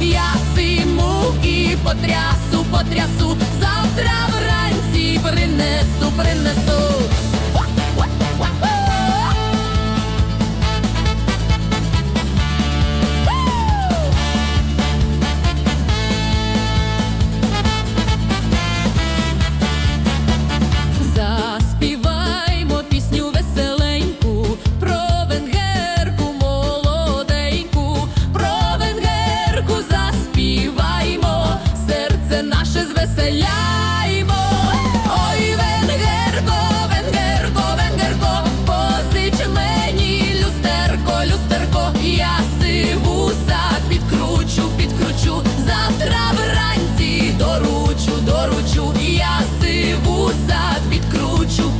я симу і потрясу, потрясу, розвеселяймо, ой, венгерко, венгерко, венгерко, позич мені люстерко, люстерко, я сиву сак підкручу, підкручу, завтра вранці доручу, доручу, я сиву сак підкручу.